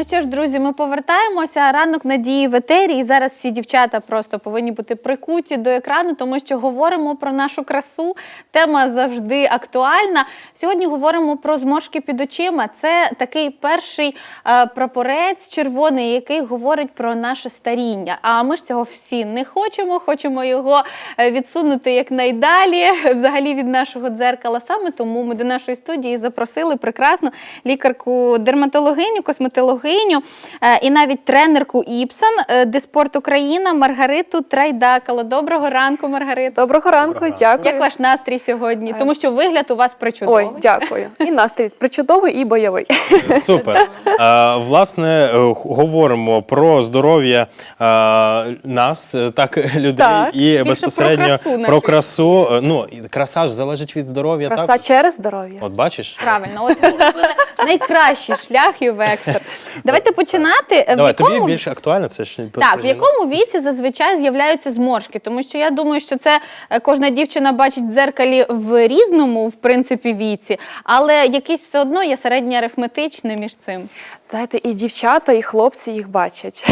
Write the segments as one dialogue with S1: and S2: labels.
S1: Ну що ж, друзі, ми повертаємося. Ранок надії в етері. І зараз всі дівчата просто повинні бути прикуті до екрану, тому що говоримо про нашу красу. Тема завжди актуальна. Сьогодні говоримо про зморшки під очима. Це такий перший е, прапорець червоний, який говорить про наше старіння. А ми ж цього всі не хочемо. Хочемо його е, відсунути якнайдалі, взагалі від нашого дзеркала. Саме тому ми до нашої студії запросили прекрасну лікарку дерматологиню, косметологиню е, і навіть тренерку Іпсон е, Диспорт Україна Маргариту Трайдакало. Доброго ранку, Маргарита.
S2: Доброго ранку, дякую.
S1: Як ваш настрій сьогодні? Тому що вигляд у вас причудовий.
S2: Ой, дякую. І настрій причудовий і бойовий.
S3: Супер. Власне, е, говоримо про здоров'я нас, так, людей,
S2: Так.
S3: і
S1: про
S3: безпосередньо
S1: красу
S3: про красу. Ну, краса ж залежить від здоров'я.
S2: Краса
S3: Так?
S2: через здоров'я.
S3: От бачиш?
S1: Правильно, от ви зробили найкращий шлях і вектор. Давайте починати. В
S3: Давай, тобі
S1: якому
S3: більш актуально, це ж
S1: Так, в якому віці зазвичай з'являються зморшки? Тому що я думаю, що це е, кожна дівчина бачить в дзеркалі в різному, в принципі, віці, але якийсь все одно є середньоарифметичний між цим.
S2: Знаєте, і дівчата, і хлопці їх бачать.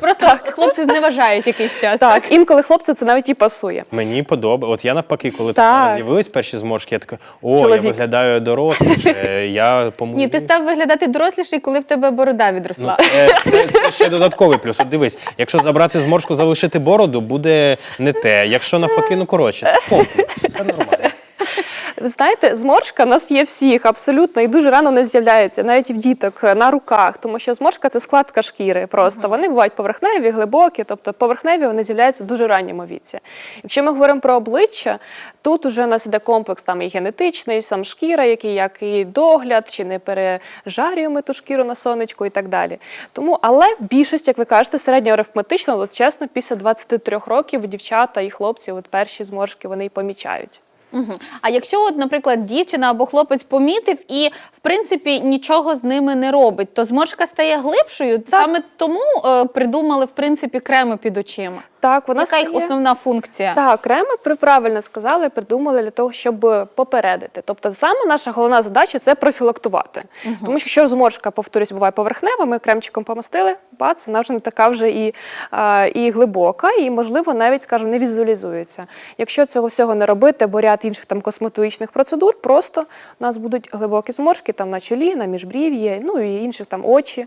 S1: Просто хлопці зневажають якийсь час.
S2: Так, інколи хлопцю це навіть і пасує.
S3: Мені подобається. От я навпаки, коли
S2: Так.
S3: там з'явились перші зморшки, я такий, о,
S2: Чоловік.
S3: я виглядаю доросліше, я помогу.
S1: Ні, ти став виглядати доросліший, коли в тебе борода
S3: Ну,
S1: відросла.
S3: це, це, це ще додатковий плюс. От дивись, якщо забрати зморшку, залишити бороду, буде не те. Якщо навпаки, ну коротше, це комплекс. Все нормально.
S2: Ви знаєте, зморшка в нас є всіх абсолютно і дуже рано не з'являється, навіть в діток на руках, тому що зморшка це складка шкіри. Просто вони бувають поверхневі, глибокі, тобто поверхневі вони з'являються в дуже ранньому віці. Якщо ми говоримо про обличчя, тут уже у нас іде комплекс там і генетичний, сам шкіра, який як і догляд, чи не пережарюємо ту шкіру на сонечку і так далі. Тому, але більшість, як ви кажете, середньоарифметично, чесно, після 23 років дівчата і хлопці, от перші зморшки вони й помічають.
S1: Угу. А якщо, от, наприклад, дівчина або хлопець помітив і, в принципі, нічого з ними не робить, то зморшка стає глибшою. Саме тому е, придумали в принципі креми під очима.
S2: Так, вона
S1: Яка їх
S2: стає-
S1: основна функція?
S2: Так, креми при- правильно сказали, придумали для того, щоб попередити. Тобто, саме наша головна задача це профілактувати. Тому що якщо зморшка, повторюсь, буває поверхнева, ми кремчиком помастили, бац, вона вже не така вже і, а, і глибока, і, можливо, навіть, скажімо, не візуалізується. Якщо цього всього не робити, або ряд інших там косметологічних процедур, просто у нас будуть глибокі зморшки там на чолі, на міжбрів'ї, ну і інших там очі,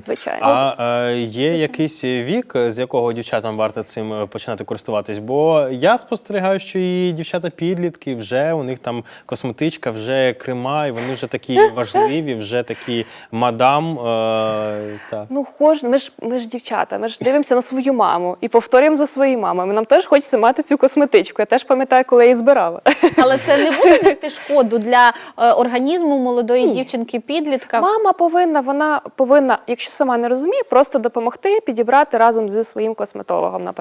S2: звичайно.
S3: А е, є якийсь вік, з якого дівчатам варто цим е, починати користуватись? Бо я спостерігаю, що і дівчата-підлітки вже у них там косметичка, вже крема, і вони вже такі важливі, вже такі мадам. Е, та.
S2: Ну, кожен, ми ж ми ж дівчата, ми ж дивимося на свою маму і повторюємо за своєю мамою. Нам теж хочеться мати цю косметичку. Я теж пам'ятаю, коли я її збирала.
S1: Але це не буде нести шкоду для е, організму молодої дівчинки підлітка.
S2: Мама повинна, вона повинна, якщо сама не розуміє, просто допомогти підібрати разом зі своїм косметологом, наприклад.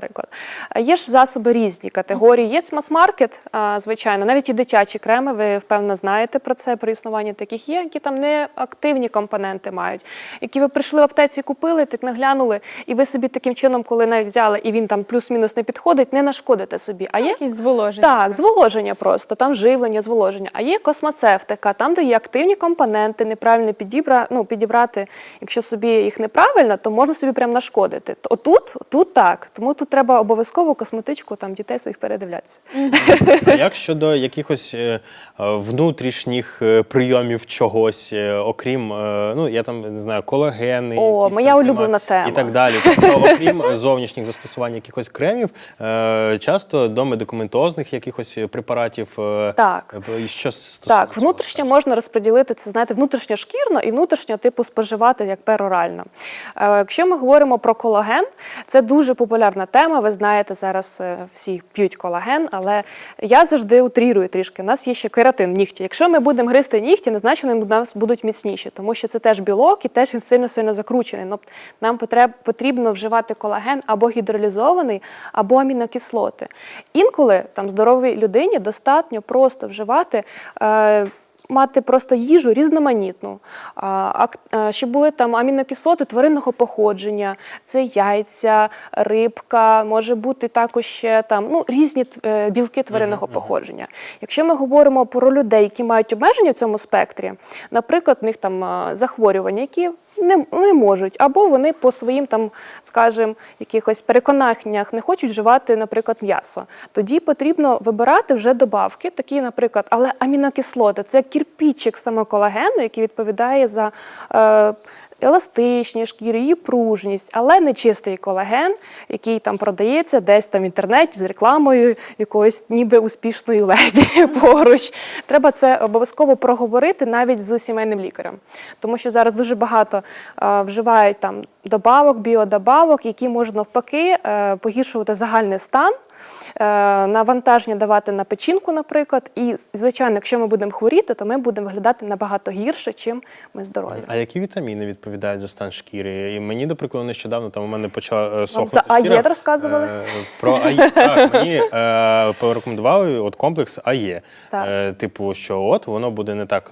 S2: Е, Є ж засоби різні категорії. Є мас-маркет, звичайно, навіть і дитячі креми. Ви впевнено знаєте про це, про існування таких є, які там не активні компоненти мають, які ви прийшли в аптеці, купили, так наглянули, і ви собі таким чином, коли навіть взяли, і він там плюс-мінус не підходить, не нашкодите собі. А є
S1: Якісь зволоження.
S2: так, зволоження просто, там живлення, зволоження. А є космоцевтика, там, де є активні компоненти, неправильно підібра, ну, підібрати. Якщо собі їх неправильно, то можна собі прям нашкодити. Отут, тут так. Тому тут треба обов'язково косметичку там дітей своїх передивлятися.
S3: А як щодо якихось е, внутрішніх е, прийомів чогось, е, окрім, ну я там не знаю, колагени,
S2: О,
S3: якісь
S2: моя
S3: там
S2: улюблена тема.
S3: і так далі. Тобто, окрім зовнішніх застосувань якихось кремів, часто до медикаментозних якихось препаратів.
S2: Так.
S3: Що стосується
S2: Так, внутрішньо можна розподілити це, знаєте, внутрішньошкірно і внутрішньо типу споживати як перорально. Якщо ми говоримо про колаген, це дуже популярна тема. Ви знаєте, зараз е, всі п'ють колаген, але я завжди утрірую трішки. У нас є ще кератин нігті. Якщо ми будемо гризти нігті, не значить вони у нас будуть міцніші, тому що це теж білок і теж він сильно сильно закручений. Ну, нам потрібно вживати колаген або гідролізований, або амінокислоти. Інколи там здоровій людині достатньо просто вживати. Е, Мати просто їжу різноманітну, щоб були там амінокислоти тваринного походження, це яйця, рибка, може бути також ще там ну, різні е, білки тваринного походження. Якщо ми говоримо про людей, які мають обмеження в цьому спектрі, наприклад, в них там захворювання, які не, не можуть, або вони по своїм там, скажімо, якихось переконаннях не хочуть вживати, наприклад, м'ясо. Тоді потрібно вибирати вже добавки, такі, наприклад, але амінокислоти це кірпічик саме колагену, який відповідає за. Е, Еластичність шкіри, її пружність, але не чистий колаген, який там продається десь там в інтернеті з рекламою якоїсь ніби успішної леді поруч. Треба це обов'язково проговорити навіть з сімейним лікарем, тому що зараз дуже багато а, вживають там добавок, біодобавок, які можуть навпаки е, погіршувати загальний стан. е, Навантаження давати на печінку, наприклад, і звичайно, якщо ми будемо хворіти, то ми будемо виглядати набагато гірше, чим ми здорові.
S3: А які вітаміни відповідають за стан шкіри? І мені, до прикладу, нещодавно там у мене почала е, сохнути
S2: за
S3: шкіра.
S2: АЄ розказували?
S3: Про АЄ. Так, мені порекомендували от комплекс АЄ.
S2: Так.
S3: Типу, що от воно буде не так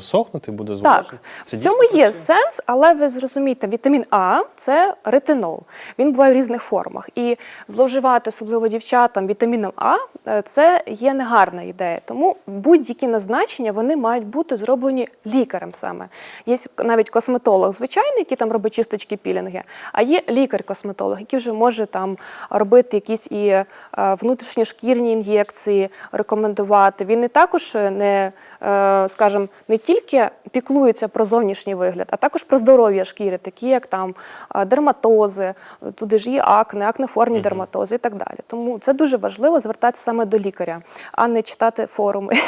S3: сохнути, буде
S2: Так,
S3: зволожити.
S2: в цьому є сенс, але ви зрозумієте, вітамін А це ретинол. Він буває в різних формах. І зловживати, особливо дівчатам, вітаміном А е, це є негарна ідея. Тому будь-які назначення вони мають бути зроблені лікарем саме. Є навіть косметолог звичайний, який там робить чисточки пілінги, а є лікар-косметолог, який вже може там робити якісь і е, внутрішньошкірні ін'єкції, рекомендувати. Він не також не, е, скажімо, не тільки піклується про зовнішній вигляд, а також про здоров'я шкіри, такі як там е, дерматози, туди ж є акне, акнеформні дерматози і так далі. Тому це дуже важливо звертатися саме до лікаря, а не читати форуми.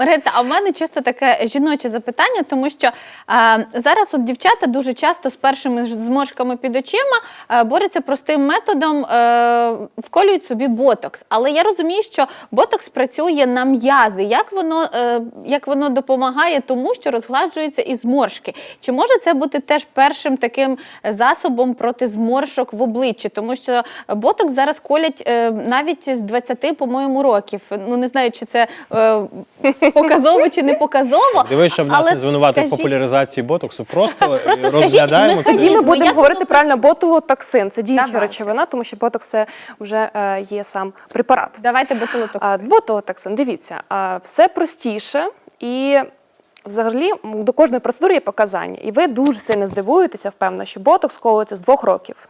S1: Маргарита, а в мене чисто таке жіноче запитання, тому що е, зараз от дівчата дуже часто з першими зморшками під очима е, борються простим методом, е, вколюють собі ботокс. Але я розумію, що ботокс працює на м'язи. Як воно, е, як воно допомагає тому, що розгладжуються і зморшки? Чи може це бути теж першим таким засобом проти зморшок в обличчі? Тому що ботокс зараз колять е, навіть з 20, по-моєму, років. Ну не знаю, чи це е, показово чи не показово.
S3: Дивись, щоб нас не звинувати в популяризації ботоксу, просто,
S1: Просто
S3: розглядаємо
S1: хотіли-
S2: Тоді ми будемо говорити правильно ботулотоксин. Це діюча речовина, тому що ботокс це вже е, є сам препарат.
S1: Давайте ботулотоксин.
S2: А, Ботулотоксин, дивіться, а, все простіше і. Взагалі до кожної процедури є показання, і ви дуже сильно здивуєтеся, впевнена, що ботокс колиться з двох років.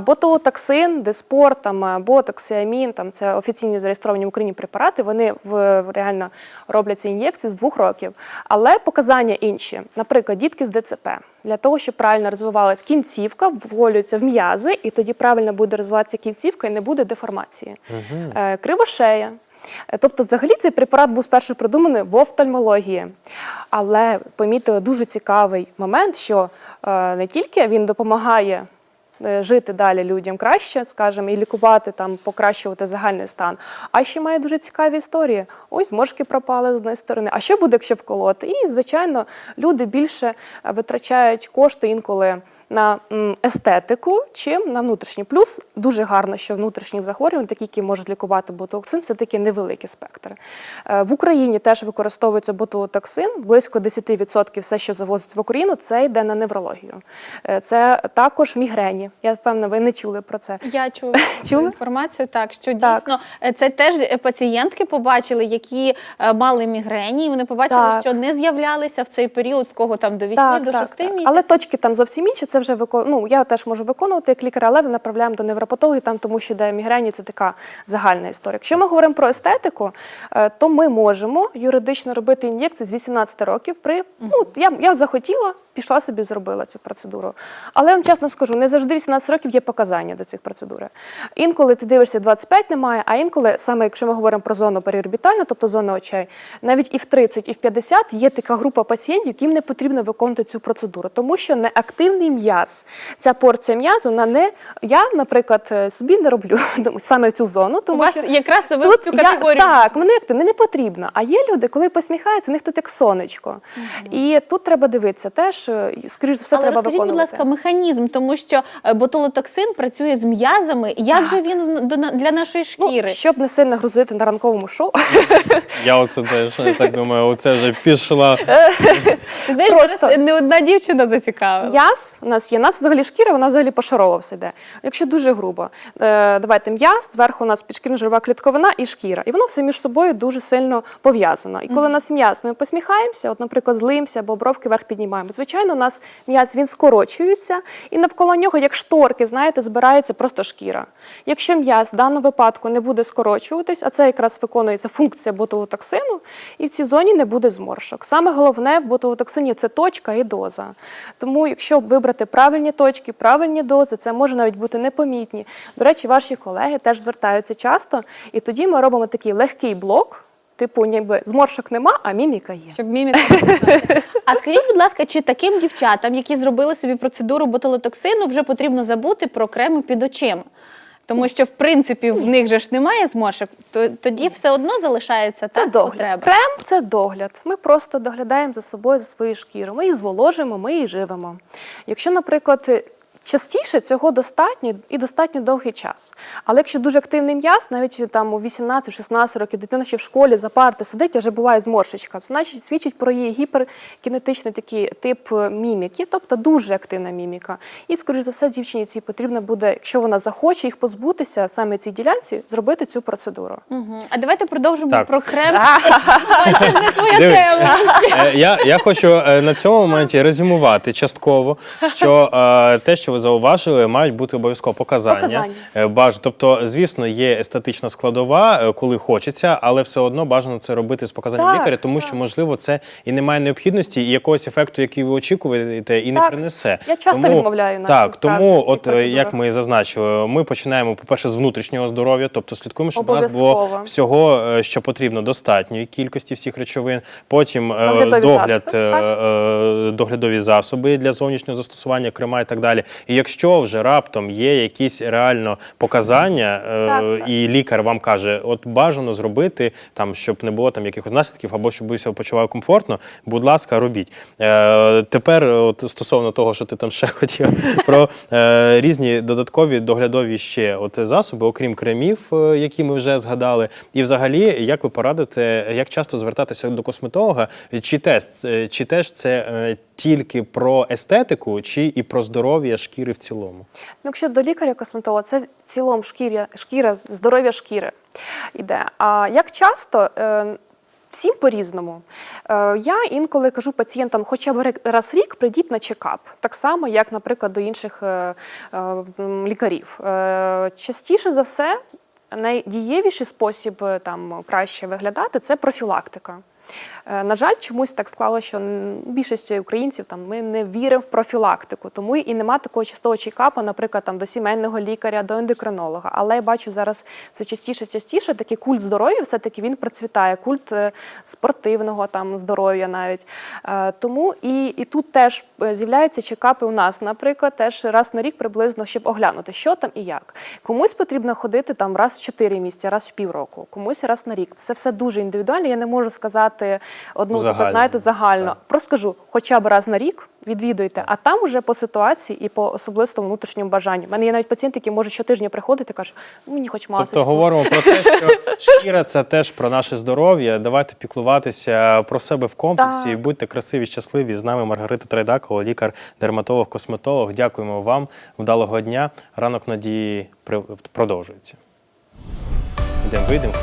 S2: Ботулотоксин, диспор, там, ботокс, амін, там це офіційні зареєстровані в Україні препарати. Вони в, в- реально роблять ці ін'єкції з двох років. Але показання інші. Наприклад, дітки з ДЦП. Для того, щоб правильно розвивалась кінцівка, вголюється в м'язи, і тоді правильно буде розвиватися кінцівка і не буде деформації. Е, Кривошея. Е, Тобто, взагалі, цей препарат був спершу придуманий в офтальмології. Але помітили дуже цікавий момент, що е, не тільки він допомагає е, жити далі людям краще, скажімо, і лікувати там, покращувати загальний стан. А ще має дуже цікаві історії. Ось зморшки пропали з одної сторони. А що буде, якщо вколоти? І, звичайно, люди більше витрачають кошти інколи. На естетику, чим на внутрішній. Плюс дуже гарно, що внутрішні захворювання, такі, які можуть лікувати ботулоксин, це такі невеликі спектри. Е, В Україні теж використовується ботулотоксин. Близько 10% все, що завозиться в Україну, це йде на неврологію. Е, Це також мігрені. Я впевнена, ви не чули про це.
S1: Я чула цю інформацію, так що дійсно е, це теж пацієнтки побачили, які мали мігрені, і вони побачили,
S2: Так.
S1: що не з'являлися в цей період, в кого там до 8 до 6 місяців.
S2: Але точки там зовсім інші. Це вже викон... ну, я теж можу виконувати як лікар, але направляємо до невропатології, там тому що де мігрені, це така загальна історія. Якщо ми говоримо про естетику, е, то ми можемо юридично робити ін'єкції з 18 років. При ну я, я захотіла, пішла собі, зробила цю процедуру. Але я вам чесно скажу, не завжди 18 років є показання до цих процедур. Інколи ти дивишся 25 немає, а інколи, саме якщо ми говоримо про зону періорбітальну, тобто зону очей, навіть і в 30, і в 50 є така група пацієнтів, яким не потрібно виконувати цю процедуру, тому що неактивний м'яз, ця порція м'язу, вона не я, наприклад, е, собі не роблю саме цю зону,
S1: У
S2: тому
S1: вас
S2: що
S1: якраз ви в
S2: Тут
S1: цю
S2: я-
S1: категорію.
S2: так, мене як не, потрібно. А є люди, коли посміхаються, у них тут як сонечко. І тут треба дивитися теж, теж, е, скоріш за все,
S1: Але
S2: треба
S1: розкажіть, будь ласка, механізм, тому що е, ботулотоксин працює з м'язами. Як же він для нашої шкіри?
S2: Ну, щоб не сильно грузити на ранковому шоу,
S3: Я оце теж так думаю, оце вже пішла.
S1: Знаєш,
S2: просто-
S1: не одна дівчина зацікавила.
S2: М'яз у нас є. У нас взагалі шкіра, вона взагалі пошарова все йде. Якщо дуже грубо, е, давайте м'яз, зверху у нас підшкірна жирова клітковина і шкіра. І воно все між собою дуже сильно пов'язано. І коли у нас м'яз, ми посміхаємося, от, наприклад, злимося або бровки вверх піднімаємо. Звичайно, у нас м'яз він скорочується, і навколо нього, як шторки, знаєте, збирається просто шкіра. Якщо м'яз в даному випадку не буде скорочуватись, а це якраз виконується функція ботулотоксину, і в цій зоні не буде зморшок. Саме головне в ботулотоксині це точка і доза. Тому, якщо вибрати правильні точки, правильні дози, це може навіть бути непомітні. До речі, ваші колеги теж звертаються часто, і тоді ми робимо такий легкий блок, типу, ніби зморшок нема, а міміка є.
S1: Щоб міміка. А скажіть, будь ласка, чи таким дівчатам, які зробили собі процедуру ботулотоксину, вже потрібно забути про креми під очима? Тому що, в принципі, в них же ж немає зморшок, то тоді все одно залишається
S2: Це
S1: так,
S2: догляд.
S1: потреба.
S2: Крем це догляд. Ми просто доглядаємо за собою, за своєю шкірою. Ми її зволожуємо, ми її живемо. Якщо, наприклад, частіше цього достатньо і достатньо довгий час. Але якщо дуже активний м'яз, навіть там у 18-16 років дитина ще в школі за партою сидить, а вже буває зморшечка, це значить свідчить про її гіперкінетичний такий тип е, міміки, тобто дуже активна міміка. І, скоріш за все, дівчині цій потрібно буде, якщо вона захоче їх позбутися, саме цій ділянці, зробити цю процедуру.
S1: А давайте продовжимо
S3: Так.
S1: про крем. Це ж не твоя тема.
S3: Е, Я, хочу е, на цьому моменті резюмувати частково, що е, те, що ви зауважили, мають бути обов'язково показання.
S2: Показання.
S3: Е, Баж, тобто, звісно, є естетична складова, е, коли хочеться, але все одно бажано це робити з показанням
S2: Так,
S3: лікаря, тому що можливо це і немає необхідності, і якогось ефекту, який ви очікуєте, і не принесе.
S2: Я часто відмовляю навіть,
S3: Так, тому, от е, як ми зазначили, ми починаємо, по-перше, з внутрішнього здоров'я, тобто слідкуємо, щоб у нас було всього, що потрібно, достатньої кількості всіх речовин. Потім
S2: Доглядові
S3: догляд,
S2: засоби, так.
S3: доглядові засоби для зовнішнього застосування, крема і так далі. І якщо вже раптом є якісь реально показання, е,
S2: Так, так.
S3: і лікар вам каже, от бажано зробити там, щоб не було там якихось наслідків, або щоб ви себе почували комфортно, будь ласка, робіть. Е, тепер, от стосовно того, що ти там ще хотів, про е, різні додаткові доглядові ще от засоби, окрім кремів, які ми вже згадали. І взагалі, як ви порадите, як часто звертатися до косметолога? Чи тест, чи теж це тільки про естетику, чи і про здоров'я шкіри в цілому?
S2: Ну, якщо до лікаря-косметолога, це в цілому шкіря, шкіра, здоров'я шкіри йде. А як часто? Е, Всім по-різному. Е, Я інколи кажу пацієнтам, хоча б раз в рік прийдіть на чекап, так само, як, наприклад, до інших е, лікарів. Частіше за все, найдієвіший спосіб там краще виглядати це профілактика. Е, На жаль, чомусь так склалося, що більшість українців там ми не віримо в профілактику, тому і нема такого частого чекапа, наприклад, там до сімейного лікаря, до ендокринолога. Але я бачу зараз все частіше, частіше такий культ здоров'я, все таки він процвітає, культ е, спортивного там здоров'я навіть. Е, Тому і, і тут теж з'являються чекапи у нас, наприклад, теж раз на рік приблизно, щоб оглянути, що там і як. Комусь потрібно ходити там раз в 4 місяці, раз в півроку, комусь раз на рік. Це все дуже індивідуально. Я не можу сказати одну таку, знаєте, загально.
S3: Так.
S2: Просто скажу, хоча б раз на рік відвідуйте, а там уже по ситуації і по особистому внутрішньому бажанню. У мене є навіть пацієнт, який може щотижня приходити і каже, «Ну, мені хоч масочку.
S3: Тобто говоримо про те, що шкіра це теж про наше здоров'я. Давайте піклуватися про себе в комплексі.
S2: Так.
S3: і Будьте красиві, щасливі. З нами Маргарита Трайдакова, лікар, дерматолог, косметолог. Дякуємо вам. Вдалого дня. Ранок надії продовжується. Йдемо, вийдемо.